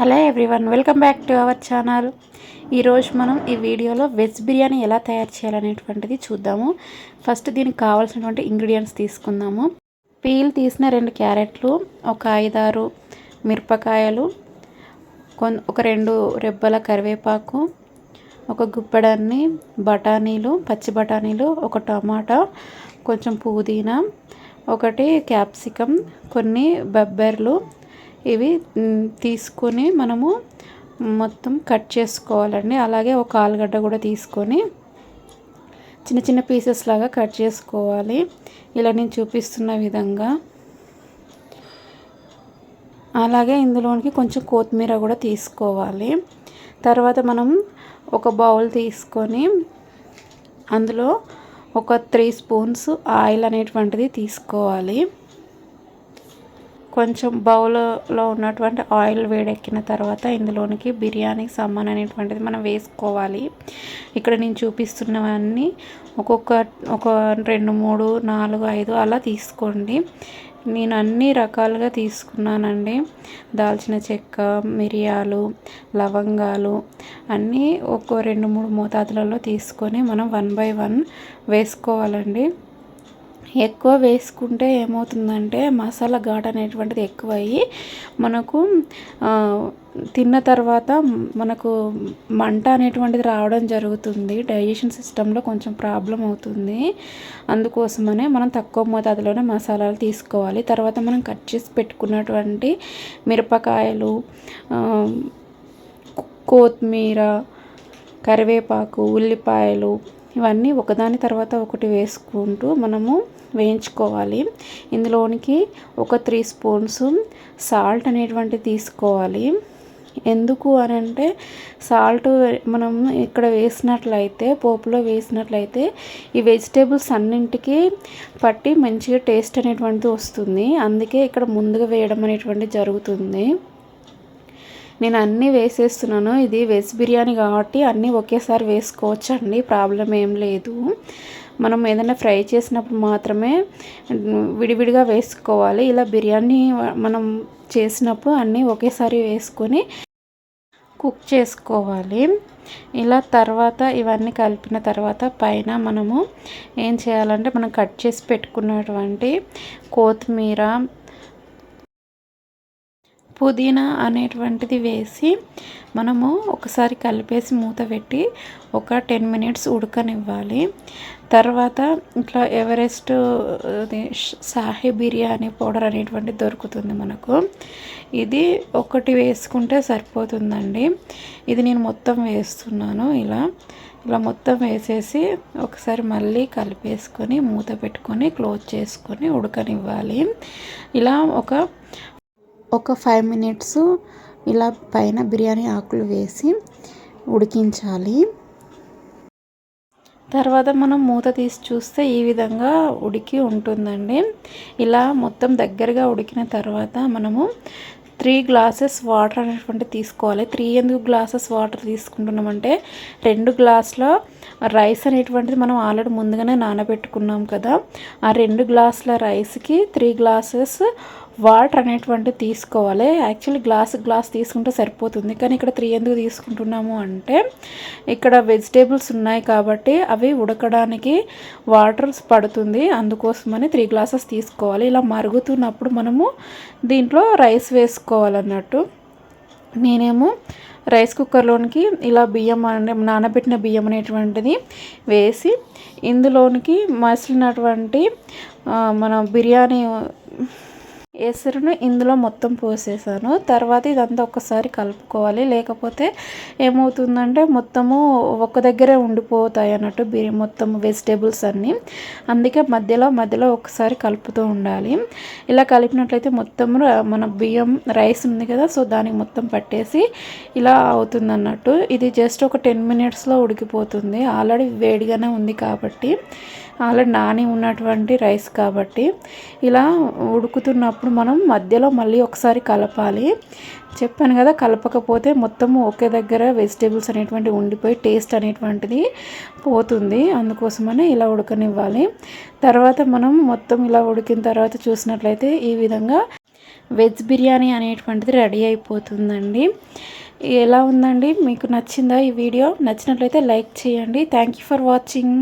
Hello everyone welcome back to our channel. ఈరోజు మనం ఈ వీడియోలో వెజ్ బిర్యానీ ఎలా తయారు చేయాలనేటువంటిది చూద్దాము. ఫస్ట్ దీనికి కావాల్సినటువంటి ఇంగ్రీడియంట్స్ తీసుకుందాము. పీల్ తీసిన రెండు క్యారెట్లు ఒక ఐదారు మిరపకాయలు కొన్ ఒక రెండు రెబ్బల కరివేపాకు ఒక గుప్పెడన్ని బఠానీలు పచ్చి బఠానీలు ఒక టమాటా కొంచెం పుదీనా ఒకటి క్యాప్సికమ్ కొన్ని బబ్బెర్లు ఇవి తీసుకొని మనము మొత్తం కట్ చేసుకోవాలండి. అలాగే ఒక ఆలుగడ్డ కూడా తీసుకొని చిన్న చిన్న పీసెస్ లాగా కట్ చేసుకోవాలి. ఇలా నేను చూపిస్తున్న విధంగా. అలాగే ఇందులోనికి కొంచెం కొత్తిమీర కూడా తీసుకోవాలి. తర్వాత మనం ఒక బౌల్ తీసుకొని అందులో ఒక త్రీ స్పూన్స్ ఆయిల్ అనేటువంటిది తీసుకోవాలి. కొంచెం బౌల్లో ఉన్నటువంటి ఆయిల్ వేడెక్కిన తర్వాత ఇందులోనికి బిర్యానీకి సామాన్ అనేటువంటిది మనం వేసుకోవాలి. ఇక్కడ నేను చూపిస్తున్నవన్నీ ఒక్కొక్క ఒక రెండు మూడు నాలుగు ఐదు అలా తీసుకోండి. నేను అన్ని రకాలుగా తీసుకున్నానండి. దాల్చిన చెక్క మిరియాలు లవంగాలు అన్నీ ఒక రెండు మూడు మోతాదులలో తీసుకొని మనం వన్ బై వన్ వేసుకోవాలండి. ఎక్కువ వేసుకుంటే ఏమవుతుందంటే మసాలా ఘాట్ అనేటువంటిది ఎక్కువ అయ్యి మనకు తిన్న తర్వాత మనకు మంట అనేటువంటిది రావడం జరుగుతుంది. డైజెషన్ సిస్టంలో కొంచెం ప్రాబ్లం అవుతుంది. అందుకోసమనే మనం తక్కువ మోతాదులోనే మసాలాలు తీసుకోవాలి. తర్వాత మనం కట్ చేసి పెట్టుకున్నటువంటి మిరపకాయలు కొత్తిమీర కరివేపాకు ఉల్లిపాయలు ఇవన్నీ ఒకదాని తర్వాత ఒకటి వేసుకుంటూ మనము వేయించుకోవాలి. ఇందులోనికి ఒక త్రీ స్పూన్స్ సాల్ట్ అనేటువంటిది తీసుకోవాలి. ఎందుకు అని అంటే సాల్ట్ మనం ఇక్కడ వేసినట్లయితే పోపులో వేసినట్లయితే ఈ వెజిటేబుల్స్ అన్నింటికి పట్టి మంచిగా టేస్ట్ అనేటువంటిది వస్తుంది. అందుకే ఇక్కడ ముందుగా వేయడం అనేటువంటిది జరుగుతుంది. నేను అన్నీ వేసేస్తున్నాను. ఇది వెజ్ బిర్యానీ కాబట్టి అన్నీ ఒకేసారి వేసుకోవచ్చు అండి ప్రాబ్లం ఏం లేదు. మనం ఏదైనా ఫ్రై చేసినప్పుడు మాత్రమే విడివిడిగా వేసుకోవాలి. ఇలా బిర్యానీ మనం చేసినప్పుడు అన్నీ ఒకేసారి వేసుకొని కుక్ చేసుకోవాలి. ఇలా తర్వాత ఇవన్నీ కలిపిన తర్వాత పైన మనము ఏం చేయాలంటే మనం కట్ చేసి పెట్టుకున్నటువంటి కొత్తిమీర పుదీనా అనేటువంటిది వేసి మనము ఒకసారి కలిపేసి మూత పెట్టి ఒక టెన్ మినిట్స్ ఉడకనివ్వాలి. తర్వాత ఇట్లా ఎవరెస్ట్ సాహి బిర్యానీ పౌడర్ అనేటువంటిది దొరుకుతుంది మనకు. ఇది ఒకటి వేసుకుంటే సరిపోతుందండి. ఇది నేను మొత్తం వేస్తున్నాను ఇలా. ఇలా మొత్తం వేసేసి ఒకసారి మళ్ళీ కలిపేసుకొని మూత పెట్టుకొని క్లోజ్ చేసుకొని ఉడకనివ్వాలి. ఇలా ఒక ఒక ఫైవ్ మినిట్స్ ఇలా పైన బిర్యానీ ఆకులు వేసి ఉడికించాలి. తర్వాత మనం మూత తీసి చూస్తే ఈ విధంగా ఉడికి ఉంటుందండి. ఇలా మొత్తం దగ్గరగా ఉడికిన తర్వాత మనము త్రీ గ్లాసెస్ వాటర్ అనేటువంటి తీసుకోవాలి. త్రీ ఎందుకు గ్లాసెస్ వాటర్ తీసుకుంటున్నామంటే రెండు గ్లాసుల రైస్ అనేటువంటిది మనం ఆల్రెడీ ముందుగానే నానబెట్టుకున్నాం కదా. ఆ రెండు గ్లాసుల రైస్కి త్రీ గ్లాసెస్ వాటర్ అనేటువంటి తీసుకోవాలి. యాక్చువల్లీ గ్లాస్ గ్లాస్ తీసుకుంటే సరిపోతుంది. కానీ ఇక్కడ త్రీ ఎందుకు తీసుకుంటున్నాము అంటే ఇక్కడ వెజిటేబుల్స్ ఉన్నాయి కాబట్టి అవి ఉడకడానికి వాటర్ పడుతుంది. అందుకోసమని త్రీ గ్లాసెస్ తీసుకోవాలి. ఇలా మరుగుతున్నప్పుడు మనము దీంట్లో రైస్ వేసుకోవాలన్నట్టు. నేనేమో రైస్ కుక్కర్లోనికి ఇలా బియ్యం నానబెట్టిన బియ్యం అనేటువంటిది వేసి ఇందులోనికి మసిలినటువంటి మన బిర్యానీ ఎసురును ఇందులో మొత్తం పోసేసాను. తర్వాత ఇదంతా ఒక్కసారి కలుపుకోవాలి. లేకపోతే ఏమవుతుందంటే మొత్తము ఒక దగ్గరే ఉండిపోతాయి అన్నట్టు బిర్యానీ మొత్తం వెజిటేబుల్స్ అన్నీ. అందుకే మధ్యలో మధ్యలో ఒకసారి కలుపుతూ ఉండాలి. ఇలా కలిపినట్లయితే మొత్తం మన బియ్యం రైస్ ఉంది కదా సో దానికి మొత్తం పట్టేసి ఇలా అవుతుంది అన్నట్టు ఇది జస్ట్ ఒక టెన్ మినిట్స్లో ఉడికిపోతుంది. ఆల్రెడీ వేడిగానే ఉంది కాబట్టి ఆల్రెడీ నాని ఉన్నటువంటి రైస్ కాబట్టి. ఇలా ఉడుకుతున్నప్పుడు మనం మధ్యలో మళ్ళీ ఒకసారి కలపాలి. చెప్పాను కదా కలపకపోతే మొత్తం ఒకే దగ్గర వెజిటేబుల్స్ అనేటువంటి ఉండిపోయి టేస్ట్ అనేటువంటిది పోతుంది. అందుకోసమని ఇలా ఉడకనివ్వాలి. తర్వాత మనం మొత్తం ఇలా ఉడికిన తర్వాత చూసినట్లయితే ఈ విధంగా వెజ్ బిర్యానీ అనేటువంటిది రెడీ అయిపోతుందండి. ఎలా ఉందండి? మీకు నచ్చిందా ఈ వీడియో? నచ్చినట్లయితే లైక్ చేయండి. Thank you for watching